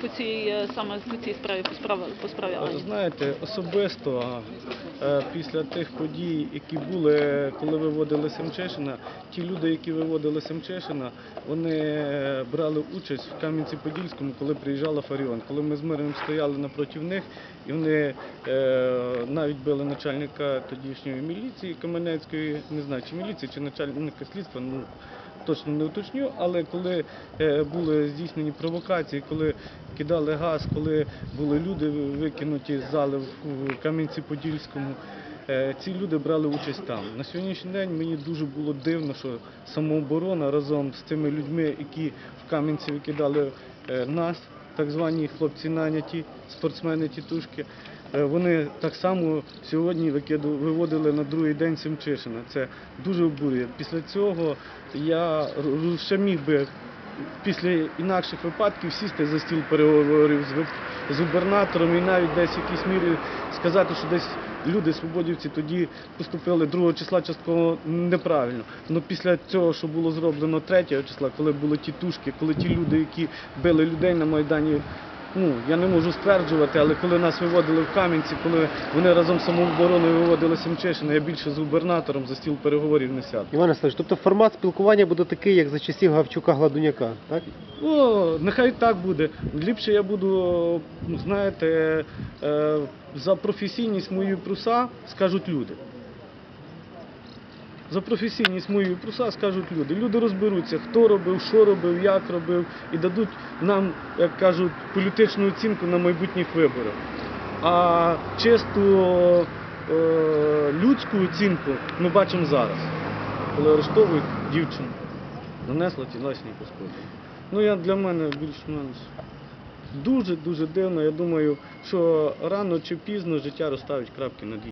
по цій е, саме по цій справі по справі по справі Ані? Знаєте, особисто е, після тих подій, які були, коли виводили Семчишина, ті люди, які виводили Семчишина, вони е, брали участь в Кам'янці-Подільському, коли приїжджала Фаріон. Коли ми з миром стояли напроти них, і вони навіть били начальника тодішньої міліції Кам'янецької, не знаю, чи міліції, чи начальника слідства. Ну, точно не уточню, але коли е, були здійснені провокації, коли кидали газ, коли були люди викинуті з зали в Кам'янці-Подільському, е, ці люди брали участь там. На сьогоднішній день мені дуже було дивно, що самооборона разом з тими людьми, які в Кам'янці викидали е, нас, так звані хлопці наняті, спортсмени тітушки. е, Вони так само сьогодні виводили на другий день Семчишина. Це дуже обурює. Після цього я ще міг би після інакших випадків сісти за стіл переговорів з, губернатором і навіть десь в якійсь мірі сказати, що десь люди, свободівці, тоді поступили 2 числа частково неправильно. Але після цього, що було зроблено 3 числа, коли були ті тушки, коли ті люди, які били людей на Майдані, ну я не можу стверджувати, але коли нас виводили в Кам'янці, коли вони разом з самообороною виводили Семчишина, я більше з губернатором за стіл переговорів не сяду. Іван Васильович, тобто формат спілкування буде такий, як за часів Гавчука Гладуняка, так? Ну, нехай так буде. Ліпше я буду, ну, знаєте, е, за професійність мої пруса скажуть люди. За професійність мої пруса скажуть люди. Люди розберуться, хто робив, що робив, як робив, і дадуть нам, як кажуть, політичну оцінку на майбутніх виборах. А чисту е, людську оцінку ми бачимо зараз, коли арештовують дівчину, нанесла тілесні пошкодження. Ну, я для мене більш-менш дуже-дуже дивно. Я думаю, що рано чи пізно життя розставить крапки над «і».